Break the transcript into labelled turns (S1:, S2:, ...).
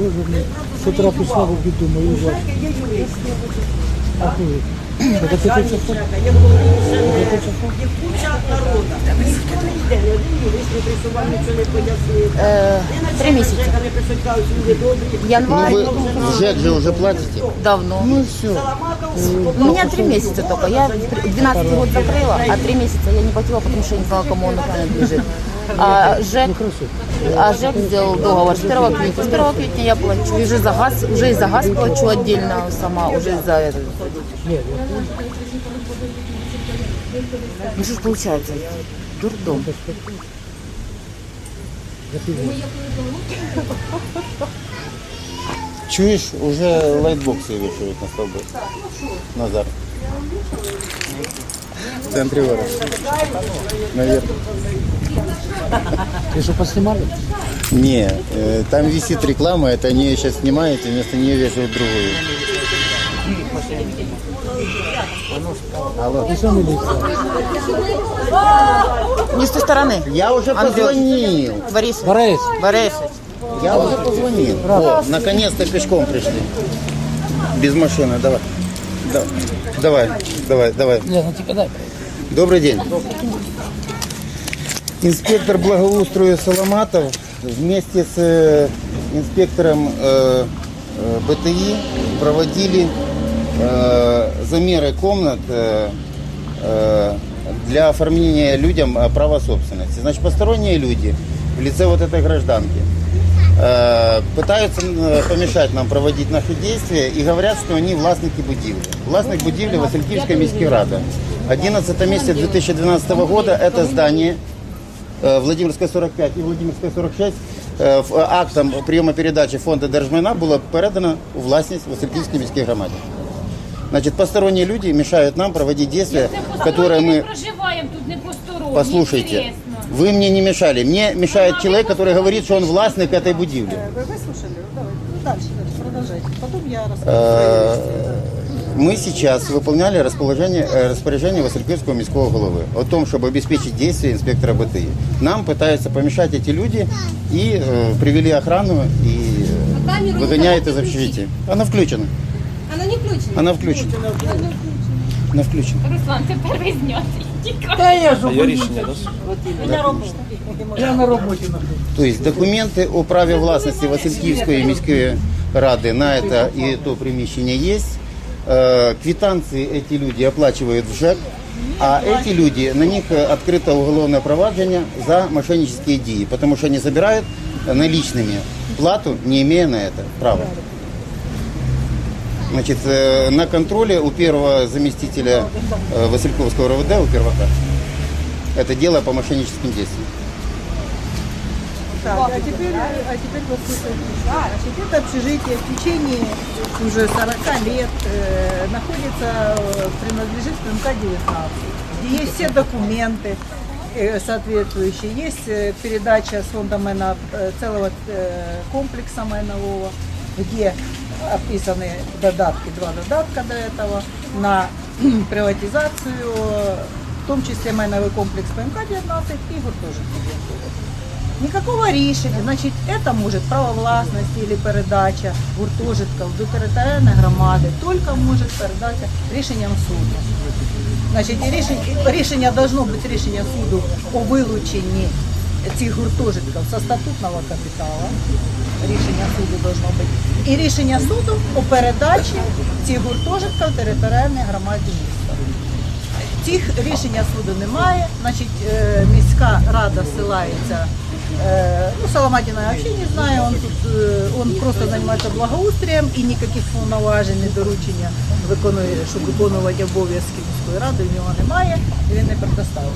S1: Боже мій, з утра пішла в обід, думаю, ужас. А ти? Так це ти часом?
S2: Є половина, є куча народу. Ніхто не йде, ні один юрист не присував, нічого не пояснив.
S3: Е, Три місяці.
S2: Жека не присвятав, люди добрі.
S3: Январь
S4: Вы в ЖЭК же уже платите?
S3: давно.
S4: Ну и все.
S2: Саламатов,
S3: У меня три месяца только. Я в 12 год закрыла, а три месяца я не платила, потому что я не знала, кому он принадлежит. А ЖЭК, а ЖЭК сделал договор с 1 квитня. С 1 квитня я плачу. Уже за газ, уже и за газ плачу отдельно сама, уже и за это. Ну что ж получается? Дурдом.
S4: Чуешь, уже лайтбоксы вешают на столбы. Назад. В центре города. Наверное.
S1: Ти що поснімали?
S4: Не, э, там висит реклама, это они ее сейчас снимают и вместо нее вешают другую. Алло.
S1: Ти що міліція?
S3: Не с той стороны.
S4: Я уже
S3: Андрей.
S4: позвонил.
S3: Борис.
S1: Борис,
S3: Борисович.
S4: Я уже позвонил. О, наконец-то пешком пришли. Без машины, давай. Да- Давай, давай, давай.
S1: ну дай.
S4: Добрый день. Инспектор благоустрою Соломатов вместе с э, инспектором э, э, БТИ проводили замеры комнат для оформления людям права собственности. Значит, посторонние люди в лице вот этой гражданки э, пытаются э, помешать нам проводить наши действия и говорят, что они властники будивли. Властник будивли Василькивская міська рада. 11 месяца 2012 года это здание э, Владимирская 45 и Владимирская 46 э, в- актом приема передачи фонда Держмайна было передано у властность Васильківській міській громаді. Значит, посторонние люди мешают нам проводить действия, которые мы...
S5: проживаем тут не посторонні.
S4: Послушайте,
S5: Интересно.
S4: вы мне не мешали. Мне мешает человек, который говорит, что он властник этой будивли.
S6: Вы выслушали? Давай. Ну, дальше, дальше, продолжайте. Потом я расскажу.
S4: Э, Мы сейчас выполняли расположение, э, распоряжение Васильківського міського голови о том, чтобы обеспечить действия инспектора БТИ. Нам пытаются помешать эти люди и э, привели охрану и э, выгоняют из общежития. Она включена.
S7: Она не включена.
S4: Она включена. Она включена.
S5: Руслан, тепер ви зняти. Тікай.
S1: Та я ж я рішення Я на роботі нахожусь.
S4: То есть документы о праве властности Васильківської міської ради на это и то приміщение есть. Э, Квитанции эти люди оплачивают в ЖЭК, а эти люди, на них э, открыто уголовное проваджение за мошеннические дии, потому что они забирают наличными плату, не имея на это права. Значит, э, на контроле у первого заместителя э, Васильковского РВД, у первака, это дело по мошенническим действиям.
S6: Так, а теперь, а теперь послушайте. Значит, это общежитие в течение уже 40 лет э, находится, э, принадлежит ПМК-19, где есть все документы э, соответствующие. Есть э, передача с фонда МЭНа э, целого э, комплекса майнового, где описаны додатки, два додатка до этого, на приватизацию, в том числе майновый комплекс ПМК-19 и гуртожитки. Никакого рішення, значить, це може право власності або передача гуртожитків до територіальної громади, тільки може передатися рішенням суду. Значить, і рішення, рішення должно бути рішення суду о вилученні цих гуртожитків со статутного капіталу. Рішення суду должно бути. І рішення суду о передачі цих гуртожитків територіальної громаді міста. Цих рішення суду немає, значить е, міська рада ссилається. е, Ну, Соломатина я взагалі не знаю, он тут е, он просто займається благоустрієм і ніяких повноважень, не доручення виконує, щоб виконувати обов'язки міської ради, у нього немає, і він не предоставив.